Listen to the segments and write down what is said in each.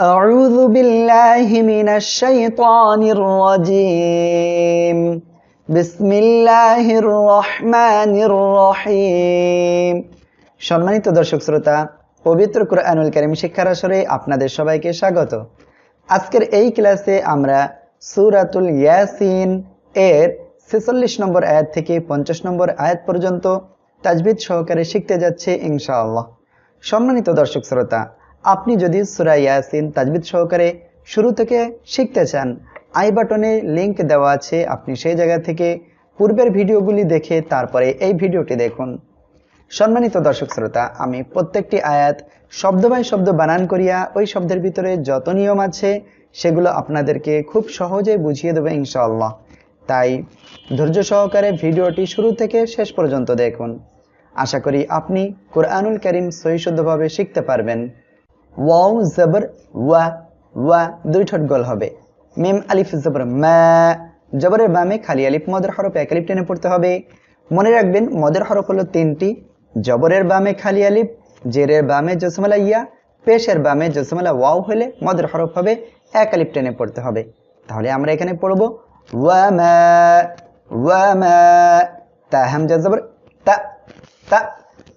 أعوذ بالله من الشيطان الرجيم بسم الله الرحمن الرحيم সম্মানিত দর্শক শ্রোতা পবিত্র কুরআনুল কারীম শিক্ষার আসরে আপনাদের সবাইকে স্বাগত আজকের এই ক্লাসে আমরা সূরাতুল ইয়াসিন এর ছেচল্লিশ নম্বর আয়াত থেকে পঞ্চাশ নম্বর আয়াত পর্যন্ত তাজবিদ সহকারে শিখতে যাচ্ছে ইনশাআল্লাহ সম্মানিত দর্শক শ্রোতা আপনি যদি সুরা ইয়াসিন তাজবিদ সহকারে শুরু থেকে শিখতে চান, আই বাটনে লিংক দেওয়া আছে, আপনি সেই জায়গা থেকে পূর্বের ভিডিওগুলি দেখে তারপরে এই ভিডিওটি দেখুন। সম্মানিত দর্শক শ্রোতা, আমি প্রত্যেকটি আয়াত শব্দ বাই শব্দ বানান করিয়া ওই শব্দের ভিতরে যত নিয়ম আছে, সেগুলো আপনাদেরকে খুব সহজে বুঝিয়ে দেবে ইনশাআল্লাহ। তাই ধৈর্য সহকারে ভিডিওটি শুরু থেকে শেষ পর্যন্ত দেখুন। আশা করি আপনি কোরআনুল করিম সহিশুদ্ধভাবে শিখতে পারবেন। ওয়াও জবর, ওয়া ওয়া, দুই ঠোঁট গোল হবে। মিম, আলিফ, জবর, মা। জবরের বামে খালি আলিফ, মদের হরফ এক আলিফ টেনে পড়তে হবে। মনে রাখবেন, মদের হরফ হলো তিনটি। জবরের বামে খালি আলিফ, জেরের বামে জসমালা ইয়া, পেশের বামে জসমালা ওয়াও হলে মদের হরফ হবে এক আলিফ টেনে পড়তে হবে। তাহলে আমরা এখানে পড়ব, ওয়া, মা ওয়া, মা, তা হামজা জবর, তা তা।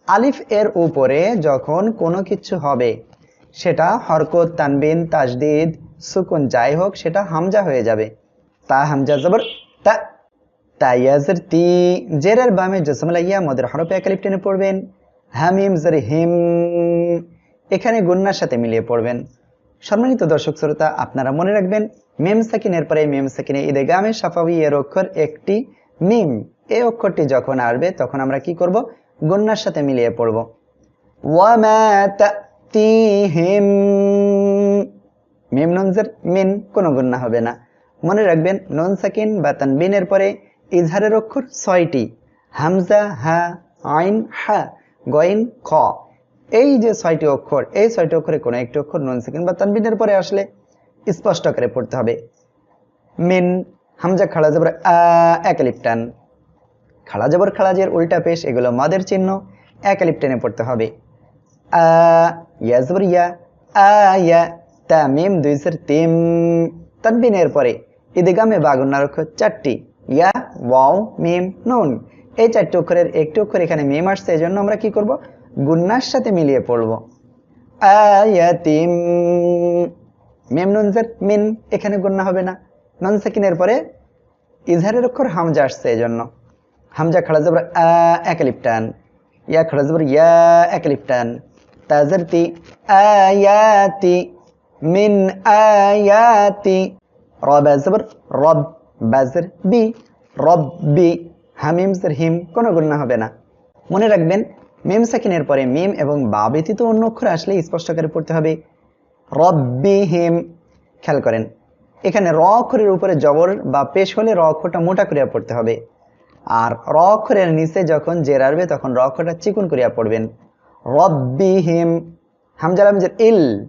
আলিফ এর উপরে যখন কোনো কিছু হবে সেটা হরকত, তানবিন, তাজদিদ, সুকুন যাই হোক সেটা হামজা হয়ে যাবে। তা হামজা জবর, তা তাইয়াজের তি, জেরের বামে জসমলা ইয়া মদের হরফে একালিপ টেনে পড়বেন। হামিম, জের হিম, এখানে গুন্নার সাথে মিলিয়ে পড়বেন। সম্মানিত দর্শক শ্রোতা, আপনারা মনে রাখবেন, মেম সাকিনের পরে মেম সাকিনে ঈদে গামে সাফাবি এর অক্ষর একটি মিম। এই অক্ষরটি যখন আসবে, তখন আমরা কি করব? গুন্নার সাথে মিলিয়ে পড়ব। ওয়ামা তাতিহিম মিম ননজের মিন কোনো গুন্না হবে না। মনে রাখবেন, নন সাকিন বা তানবিনের পরে ইজহারের অক্ষর ছয়টি। হামজা, হা, আইন, হা, গইন, খ। এই যে ছয়টি অক্ষর, এই ছয়টি অক্ষরে কোনো একটি অক্ষর নন সাকিন বা তানবিনের পরে আসলে স্পষ্ট করে পড়তে হবে। মিন, হামজা খাড়া জবর, আ একালিপ টান। খাড়া জবর খাড়াজের উল্টা পেশ, এগুলো মাদের চিহ্ন একালিপ টেনে পড়তে হবে। আ ইয়া জবর ইয়া আ ইয়া তা মিম দুই সের তিম তানবিনের পরে ইদিগামে বাগুন্নার অক্ষর চারটি ইয়া ওয়াও মিম নুন এই চারটি অক্ষরের একটি অক্ষর এখানে মিম আসছে এই জন্য আমরা কি করব গুন্নার সাথে মিলিয়ে পড়ব আয়াতিম মিম নুনজের মিন এখানে গুন্না হবে না নন সাকিনের পরে ইজহারের অক্ষর হামজা আসছে এই জন্য হামজা খাড়া জবর আ একালিপটান ইয়া খাড়া জবর ইয়া একালিপটান তাজারতি আয়াতি মিন আয়াতি। রব জবর, রব বাজর বি রব্বি হামিম জের হিম, কোনো গুণনা হবে না। মনে রাখবেন, মিম সাকিনের পরে মিম এবং বা ব্যতীত অন্য অক্ষর আসলে স্পষ্ট করে পড়তে হবে। রব্বি হিম, খেয়াল করেন। এখানে র অক্ষরের উপরে জবর বা পেশ হলে র অক্ষরটা মোটা করিয়া পড়তে হবে। আর র অক্ষরের নিচে যখন জের আসবে, তখন র অক্ষরটা চিকুন করিয়া পড়বেন। রব্বি হিম হামজাল হামজার ইল,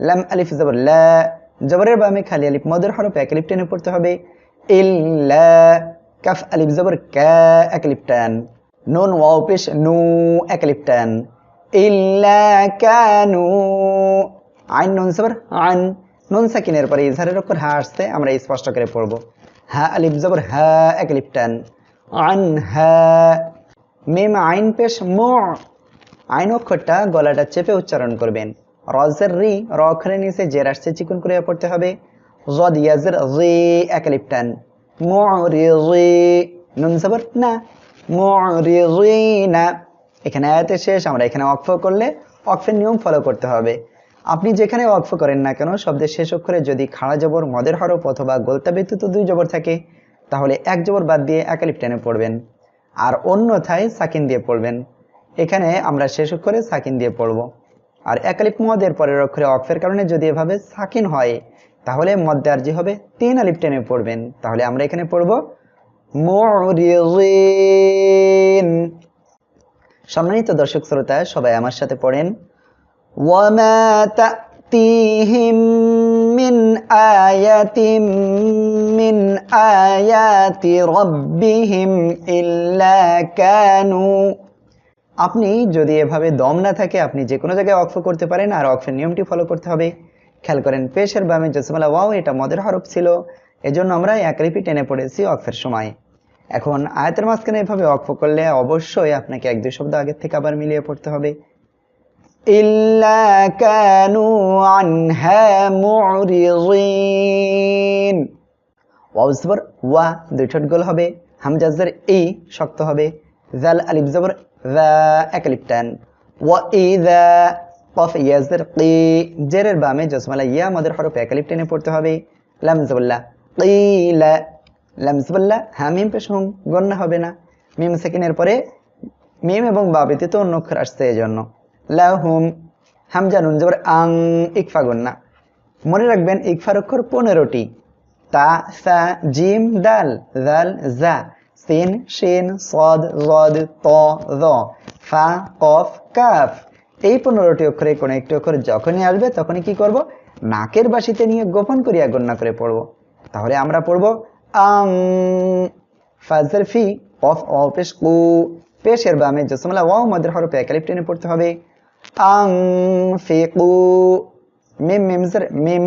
লাম আলিফ জবর লা, জবরের বামে খালি আলিফ, মদের হরফ এক আলিফ টেনে পড়তে হবে। ইল্লা কাফ আলিফ জবর কা, এক আলিফ টান। নুন, ওয়াও পেশ, নু, এক আলিফ টান। ইল্লা কানু, আইন, নুন জবর আন। নুন সাকিনের পরে ইজহারের অক্ষর হা আসছে, আমরা স্পষ্ট করে পড়ব। হা আলিফ জবর হা, এক আলিফ টান। আন, হা। মিম, আইন পেশ, মু আইন অক্ষরটা গলাটা চেপে উচ্চারণ করবেন। রজের রি, র অক্ষরের নিচে জের আসছে, চিকুন করে পড়তে হবে। জদ, ইয়াজের রি একালিপটান। জবর না। না। এখানে আয়াতে শেষ, আমরা এখানে অক্ফ করলে অক্ফের নিয়ম ফলো করতে হবে। আপনি যেখানে অক্ফ করেন না কেন, শব্দের শেষ অক্ষরে যদি খাড়া জবর, মদের হরফ অথবা গোলতা ব্যতীত দুই জবর থাকে, তাহলে এক জবর বাদ দিয়ে একালিপ টেনে পড়বেন। আর অন্যথায় সাকিন দিয়ে পড়বেন। এখানে আমরা শেষ অক্ষরে সাকিন দিয়ে পড়ব। আর একালিপ মদের পরের অক্ষরে অক্ষের কারণে যদি এভাবে সাকিন হয়, তাহলে মদ্দে আরজি হবে? তিন আলিপ টেনে পড়বেন। তাহলে আমরা এখানে পড়ব সম্মানিত দর্শক শ্রোতা, সবাই আমার সাথে পড়েন মিন আয়াতিম মিন আয়াতি রব্বিহিম ইল্লা কানু। আপনি যদি এভাবে দম না থাকে, আপনি যে কোনো জায়গায় অক্ফ করতে পারেন আর অক্ফের নিয়মটি ফলো করতে হবে। খেয়াল করেন, পেশের বামে জসমলা ওয়াও, এটা মদের হরফ ছিল। এজন্য আমরা এক লিপি টেনে পড়েছি অক্ষের সময়। এখন আয়াতের মাঝখানে এভাবে অক্ষ করলে অবশ্যই আপনাকে এক দুই শব্দ আগের থেকে আবার মিলিয়ে পড়তে হবে। ওয়া, দুই ঠোঁট গোল হবে। হামজাজের ই, শক্ত হবে। জাল আলিফ জবর যা এক আলিফ টান ওয়া ইযা কফ ইয়াজের কি জেরের বামে জসমালা ইয়া আমাদের হরফ এক আলিফ টেনে পড়তে হবে লাম জবল্লা কিলা লাম জবল্লা হা মিম পেশ হুম গণ্য হবে না মিম সেকেন্ডের পরে মিম এবং বা ব্যতীত অন্য অক্ষর আসছে এই জন্য লাহুম হামজা নুন জবর আং ইকফা গন্না মনে রাখবেন ইকফার অক্ষর পনেরোটি তা সা জিম দাল দাল জা সিন শিন সদ রদ ত র ফা কফ কাফ এই পনেরোটি অক্ষরে কোনো একটি অক্ষর যখনই আসবে, তখনই কি করব? নাকের বাসিতে নিয়ে গোপন করিয়া গণ্যা করে পড়ব। তাহলে আমরা পড়ব, আং, ফাজর ফি, অফ অ পেশ কু পেশের বামে জসমলা ওয়াও মদের হরফে একালিপ টেনে পড়তে হবে। আং ফি কু মিম মিম।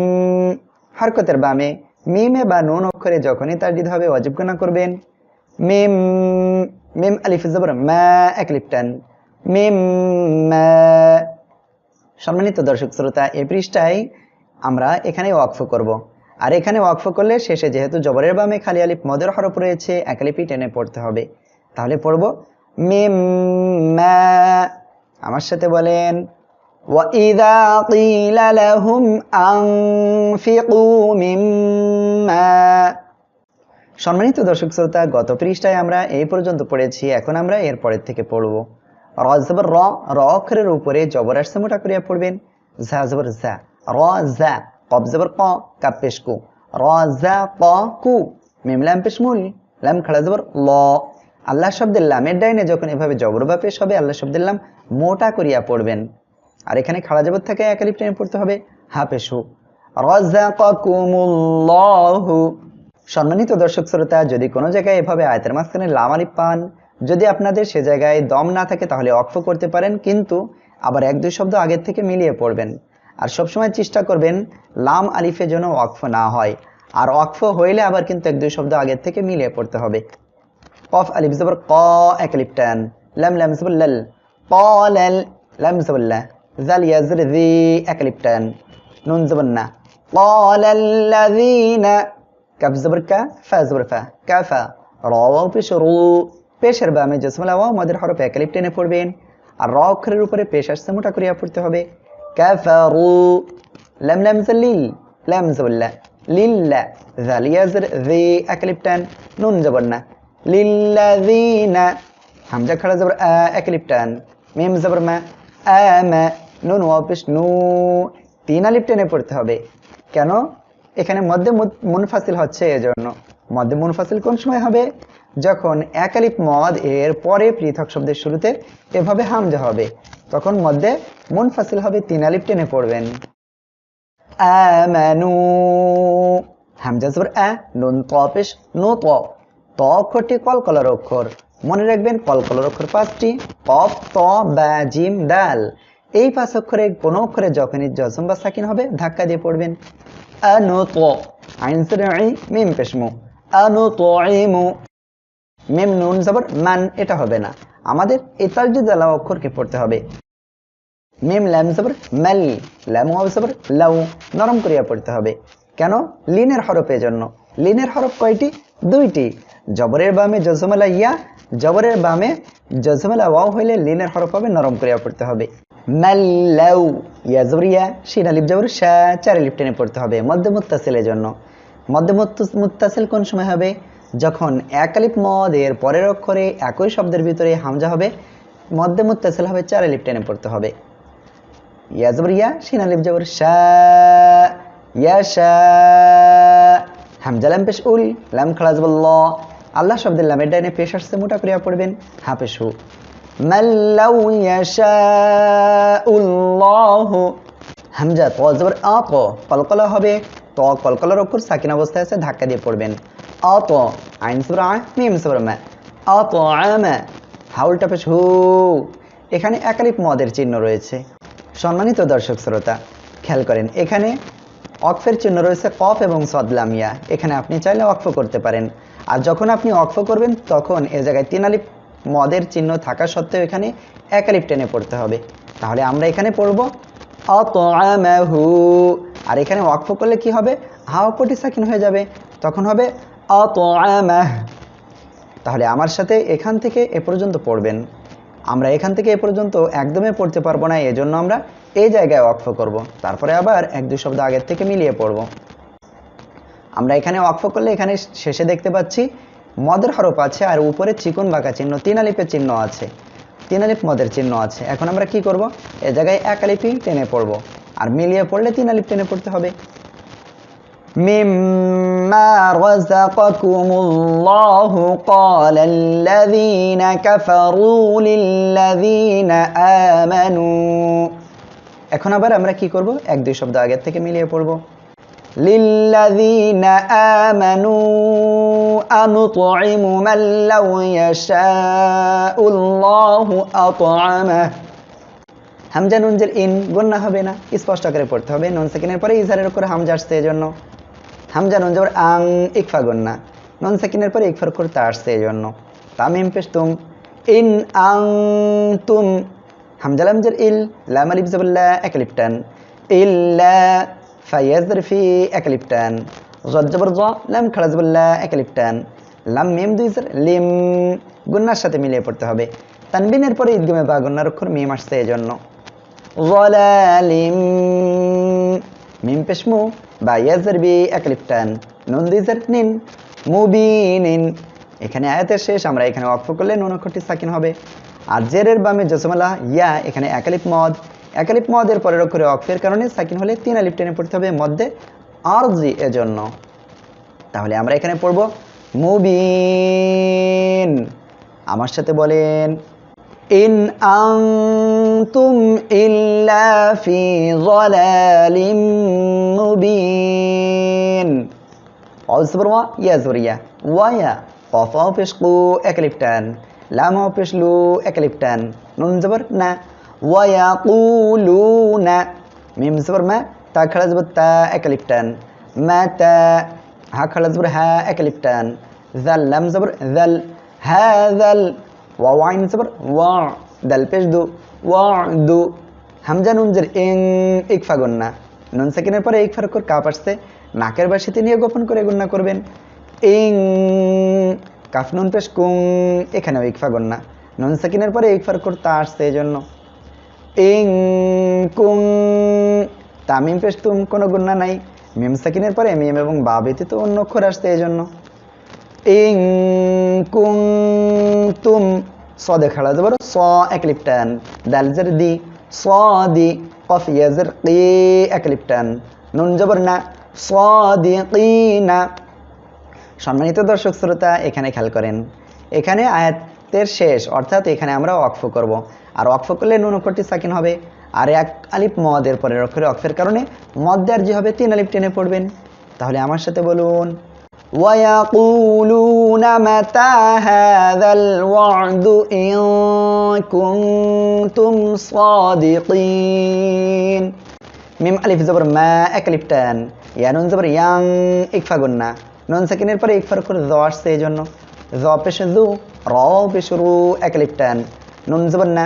হরকতের বামে মিমে বা নুন অক্ষরে যখনই তার দিতে হবে অজীব গণনা করবেন। মিম মিম আলিফ জবর মা এক লিপটান মিম মা সম্মানিত দর্শক শ্রোতা এই পৃষ্ঠায় আমরা এখানে ওয়াকফ করব। আর এখানে ওয়াকফ করলে শেষে যেহেতু জবরের বামে খালি আলিফ মদের হরফ রয়েছে এক আলিপি টেনে পড়তে হবে তাহলে পড়ব মিম মা আমার সাথে বলেন وإذا قيل لهم أنفقوا مما সম্মানিত দর্শক শ্রোতা, গত পৃষ্ঠায় আমরা এই পর্যন্ত পড়েছি, এখন আমরা এর পরের থেকে পড়ব। র, জবর, র র অক্ষরের উপরে জবর আসছে মোটা করিয়া পড়বেন। ঝা, জবর, ঝা। র জা কব জবর, ক, কাপ, পেশ, কু। র জা ক কু, মিম, লাম, পেশ, মূল। লাম খাড়া জবর, ল। আল্লাহ শব্দের লামের ডাইনে যখন এভাবে জবর বা পেশ হবে, আল্লাহ শব্দের লাম মোটা করিয়া পড়বেন। আর এখানে খাড়া জবর থাকে একালিপ টেনে পড়তে হবে, হা, পেশু রাজাকাকুমুল্লাহু সম্মানিত দর্শক শ্রোতা যদি কোনো জায়গায় এভাবে আয়তের মাঝখানে লাম আলিফ পান যদি আপনাদের সে জায়গায় দম না থাকে তাহলে অক্ষ করতে পারেন কিন্তু আবার এক দুই শব্দ আগের থেকে মিলিয়ে পড়বেন আর সবসময় চেষ্টা করবেন লাম আলিফের জন্য অক্ফ না হয় আর অক্ফ হইলে আবার কিন্তু এক দুই শব্দ আগের থেকে মিলিয়ে পড়তে হবে কফ আলিফ জবর ক এক আলিফ টান লাম লাম জবর লাল قال লাম জবর লা জাল ইয়াজর জি এক আলিফ টান নুন জবর না قال الذين কাফ জবর কা ফা জবর ফা কাফা র ওয়াও পেশ রু পেশের বামে জসমলা ওয়াও মদের হরফ এক আলিফ টেনে পড়বেন। আর র অক্ষরের উপরে পেশ আসছে মোটা করিয়া পড়তে হবে। কাফারু লাম লাম লিল লাম জবর লা লিল্লা জাল ইয়াজর জি এক আলিফ টান নুন জবর না লিল্লাযিনা হামজা খাড়া জবর আ এক আলিফ টান মিম জবর মা আমা নুন ওয়াও পেশ নু তিন আলিফ টেনে পড়তে হবে কেন এখানে মধ্যে মুনফাসিল হচ্ছে এজন্য। মধ্যে মুনফাসিল কোন সময় হবে? যখন এক আলিফ মদ এর পরে পৃথক শব্দের শুরুতে এভাবে হামজা হবে। তখন মধ্যে মুনফাসিল হবে তিন আলিপ টেনে পড়বেন। হামজা নুন ত অক্ষরটি কলকলার অক্ষর। মনে রাখবেন কলকলার অক্ষর পাঁচটি। বা, জিম, দাল। এই পাঁচ অক্ষরে কোনো অক্ষরে যখনই জজম বা সাকিন হবে, ধাক্কা দিয়ে পড়বেন। এটা হবে না। আমাদের এই তাজদিদ আলা অক্ষরকে পড়তে হবে। ল্যাম জবর মাল ল্যাম লাউ নরম করিয়া পড়তে হবে। কেন? লিনের হরফের জন্য লিনের হরফ কয়টি? দুইটি। জবরের বামে জজমালা ইয়া, জবরের বামে জজমালা ওয়াও হইলে লিনের হরফ হবে নরম করিয়া পড়তে হবে। মাল্লাউ। ইয়া জবর ইয়া শিন আলিফ জবর শা, চার আলিফ পড়তে হবে মধ্যে মুত্তাসিলের জন্য। মধ্যে মুত্ত- মুত্তাসিল কোন সময় হবে? যখন এক আলিফ মদ এর পরের অক্ষরে একই শব্দের ভিতরে হামজা হবে মধ্যে মুত্তাসিল হবে চার আলিফ টেনে পড়তে হবে। ইয়া জবর ইয়া শিন আলিফ জবর ইয়া শা, হামজা লাম পেশ উল, লাম খাড়া জবর ল আল্লাহ শব্দের লামের ডাইনে পেশ আসছে, মোটা করিয়া পড়বেন হা। পেশ হু মাল্লাউ ইয়াশাউল্লাহু। হামজা, ত জবর আ কলকলা হবে। ত কলকলার সাকিন অবস্থায় আছে, ধাক্কা দিয়ে পড়বেন। আ, ত। আইন জবর আ, মিম জবর মা। আ, ত হাউলটা পেশ হু। এখানে একালিপ মদের চিহ্ন রয়েছে। সম্মানিত দর্শক শ্রোতা, খেয়াল করেন, এখানে অক্ফের চিহ্ন রয়েছে কফ এবং সদলামিয়া এখানে আপনি চাইলে অক্ফ করতে পারেন। আর যখন আপনি অক্ফ করবেন, তখন এ জায়গায় তিন আলিফ মদের চিহ্ন থাকা সত্ত্বেও এখানে এক আলিফ টেনে পড়তে হবে। তাহলে আমরা এখানে পড়ব অতআমাহু আর এখানে ওয়াকফ করলে কি হবে? হা অপটি সাকিন হয়ে যাবে। তখন হবে অতআমাহ তাহলে আমার সাথে এখান থেকে এ পর্যন্ত পড়বেন। আমরা এখান থেকে এ পর্যন্ত একদমই পড়তে পারব না, এজন্য আমরা এই জায়গায় ওয়াকফ করব। তারপরে আবার এক দুই শব্দ আগের থেকে মিলিয়ে পড়ব। আমরা এখানে ওয়াকফ করলে এখানে শেষে দেখতে পাচ্ছি মদের হরফ আছে আর উপরে চিকন বাঁকা চিহ্ন তিন আলিপের চিহ্ন আছে তিন আলিপ মদের চিহ্ন আছে এখন আমরা কি করব এ জায়গায় এক আলিপই টেনে পড়ব আর মিলিয়ে পড়লে তিন আলিপ টেনে পড়তে হবে مما رزقكم الله قال الذين كفروا للذين آمنوا এখন আবার আমরা কি করব এক দুই শব্দ আগের থেকে মিলিয়ে পড়ব লিল্লাযীনা আমানু আনুতঈমু মান লাউ ইয়াশাউল্লাহু আত'আমাহ হামজা নুনজের ইন গন্না হবে না। স্পষ্ট করে পড়তে হবে। নুন সেকেন্ডের পরে ইজারের উপরে হামজা আসছে এজন্য। হামজা নুন জবর আং, ইকফা গন্না নুন সেকেন্ডের পরে ইকফার করতে আসছে এজন্য। তামিম পেশ ইন আং তুম হামজা লামজের ইল, লাম আলিফ জবল্লা একলিপটান ইল্লা ফাইয়াজর ফি একলিপটান জজ জবর জ লাম খাড়া জবল্লা একলিপটান লাম মিম দুই জের লিম গুন্নার সাথে মিলিয়ে পড়তে হবে তানবিনের পরে ঈদগমে বা গুন্নার অক্ষর মিম আসছে এজন্য ظلالم মিম পেশমু বা ইয়াজের বি একলিপটান নুন দিজের নিন মুবিনিন এখানে আয়াতের শেষ আমরা এখানে অক্ষ করলে নুন অক্ষরটি সাকিন হবে আর জেরের বামে জসমালা ইয়া এখানে একালিপ মদ একালিপ মদের পরের অক্ষরে অক্ষের কারণে সাকিন হলে তিন আলিপ টেনে পড়তে হবে মধ্যে আর আরজি এজন্য। তাহলে আমরা এখানে পড়ব মুবিন। আমার সাথে বলেন, ইন আনতুম ইল্লা ফি যালালিম মুবিন। অজবর ওয়া ইয়া ওয়ায়া কফ ও পেশ কু একলিপটান লাম ও পেশ লু একলিপটান নুন জবর না। মা তা খড়া জবর তা একলিপটান মা তা হা খড়া জবর হা একলিপটান জাল লাম জবর জাল হাযাল ওয়াও আইন জবর ওয়া দাল পেশ দু ওয়া দু হামজা নুন জের ইং ইকফা গন্না নুন সেকেন্ডের পরে ইকফার কর কাপ আসছে নাকের বাসিতে নিয়ে গোপন করে গণ্যা করবেন ইং কাফ নুন পেশ কুং এখানেও ইকফা গন্না নুন সেকেন্ডের পরে ইকফার কর তা আসছে এই জন্য ইং কুং। তামিম পেশ তুম কোনো গুণা নাই। মিম সাকিনের পরে মিম এবং বা তো অন্য অক্ষর আসছে এই জন্য ইং কুং তুম। স দেখাড়া যাবার স একলিপটান দালজের দি, স দি, কফ ইয়াজের কি একলিপটান নুন জবর না, স দি কি না। সম্মানিত দর্শক শ্রোতা, এখানে খেয়াল করেন। এখানে আয়াতের শেষ, অর্থাৎ এখানে আমরা অক্ফ করব। আর অক্ফ করলে নুন অক্ষরটি সাকিন হবে আর এক আলিফ মদের পরের অক্ষরে অক্ষের কারণে মদ আর যে হবে তিন আলিফ টেনে পড়বেন তাহলে আমার সাথে বলুন ويقولون متى هذا الوعد إن كنتم صادقين মিম আলিফ জবর মা এক লিপটান ইয়া নুন জবর ইয়াং ইকফা গুন্না নুন সেকেন্ডের পরে ইকফার করে জ আসছে এই জন্য জ পেশ দু র পেশ রু এক লিপটান নুন জবর না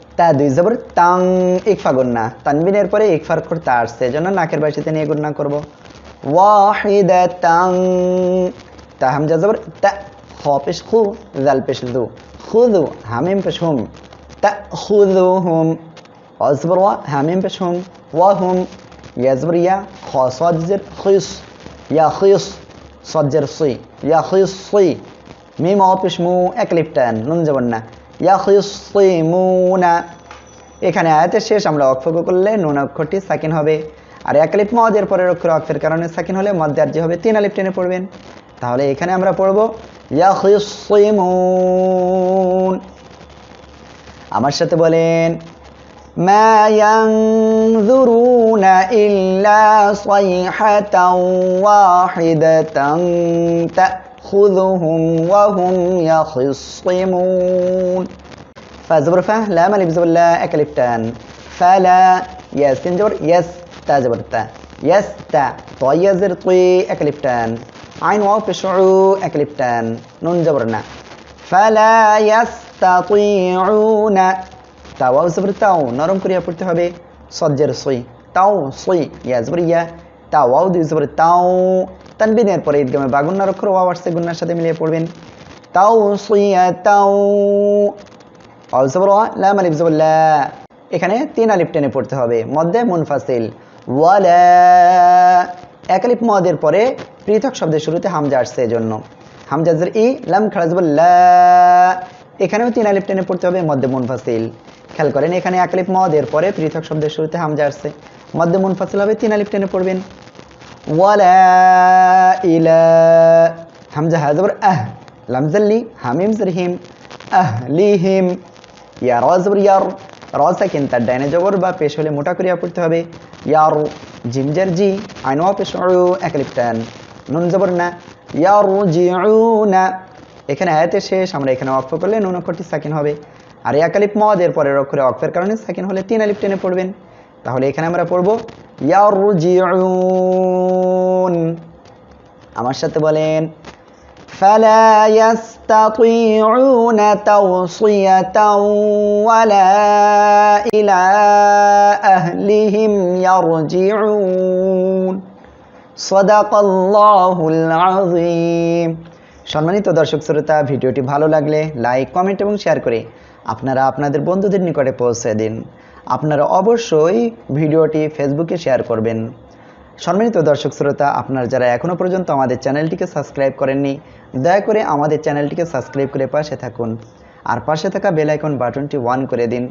তা দুই জবর তাং ইকফা গুন্না। তানবিনের পরে ইকফার করতে আসছে। এই জন্য নাকের বাসিতে নিয়ে গুন্না করব। ওয়াহিদা তাং তা হামজা জবর তা খ পেশ খু, জাল পেশ দু। খুদু, হামিম পেশ হুম। তা খুদু হুম। অজবর ওয়া, হামিম পেশ হুম। ওয়া হুম। ইয়াজবর ইয়া খ সজ্জের খিস। ইয়া খিস সজ্জের সুই। ইয়া খিস সুই। মিম, অ পেশ মু, এক লিপটান, নুন জবর না। ইয়া খিস সুই মু না এখানে আয়াতের শেষ আমরা অক্ষর করলে নুন অক্ষরটি সাকিন হবে আর এক আলিফ মদের পরের অক্ষর অক্ষের কারণে সাকিন হলে মদ আর যে হবে তিন আলিফ টেনে পড়বেন তাহলে এখানে আমরা পড়ব ইয়াখিসিমুন আমার সাথে বলেন ما ينظرون إلا صيحة واحدة تأخذهم وهم يخصمون. فزبرفة لا مالي بزبلا أكلفتان. فلا يستنجبر يستجبرتا. يستا طي زر طي أكلفتان. عين واو بشعو أكلفتان. نون فلا يستطيعون. تاو زبر تاو. نرم كريا بي هبي صدر صي. تاو صي. يا زبريا. ইয়া তাওয়াও দুই জবর তাও তানবিনের পরে ঈদগামে বাগুন্নার অক্ষর ওয়াও আসছে গুন্নার সাথে মিলিয়ে পড়বেন। তাও সইয়া, তাও ওয়াও জবর লাম আলিফ জবর এখানে তিন আলিফ টেনে পড়তে হবে। মধ্যে মুনফাসিল ওয়ালা এক আলিফ মদের পরে পৃথক শব্দের শুরুতে হামজা আসছে এজন্য। হামজাজের ই, লাম খাড়া জবর লা। এখানেও তিন আলিফ টেনে পড়তে হবে মধ্যে মুনফাসিল। খেয়াল করেন, এখানে এক আলিফ মদ পরে পৃথক শব্দের শুরুতে হামজা আসছে। মধ্যে মুনফাসিল হবে, তিন আলিফ টেনে পড়বেন। আহ আহ ইয়া ইয়ার রসা কিন্তু তার বা পেশ হলে মোটা পড়তে হবে। ইয়ার জি নুন জবর না, ইয়ার জিউনা এখানে আয়াতে শেষ, আমরা এখানে অক্ষ করলে নুন অক্ষরটি সাকিন হবে। আর এক আলিফ মদ এর পরের অক্ষরে অক্ষের কারণে সাকিন হলে তিন আলিফ টেনে পড়বেন। তাহলে এখানে আমরা পড়ব ইয়ারজিউন আমার সাথে বলেন فلا يستطيعون توصية ولا إلى أهلهم يرجعون صدق الله العظيم সম্মানিত দর্শক শ্রোতা ভিডিওটি ভালো লাগলে লাইক কমেন্ট এবং শেয়ার করে আপনারা আপনাদের বন্ধুদের নিকটে পৌঁছে দিন আপনারা অবশ্যই ভিডিওটি ফেসবুকে শেয়ার করবেন। সম্মানিত দর্শক শ্রোতা, আপনারা যারা এখনও পর্যন্ত আমাদের চ্যানেলটিকে সাবস্ক্রাইব করেননি, দয়া করে আমাদের চ্যানেলটিকে সাবস্ক্রাইব করে পাশে থাকুন। আর পাশে থাকা বেল আইকন বাটনটি ওয়ান করে দিন,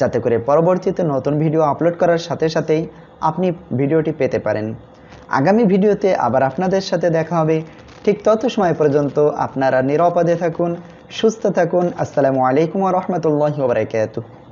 যাতে করে পরবর্তীতে নতুন ভিডিও আপলোড করার সাথে সাথেই আপনি ভিডিওটি পেতে পারেন। আগামী ভিডিওতে আবার আপনাদের সাথে দেখা হবে। ঠিক তত সময় পর্যন্ত আপনারা নিরাপদে থাকুন, সুস্থ থাকুন। আসসালামু আলাইকুম রহমতুল্লাহ বারকাতুহ।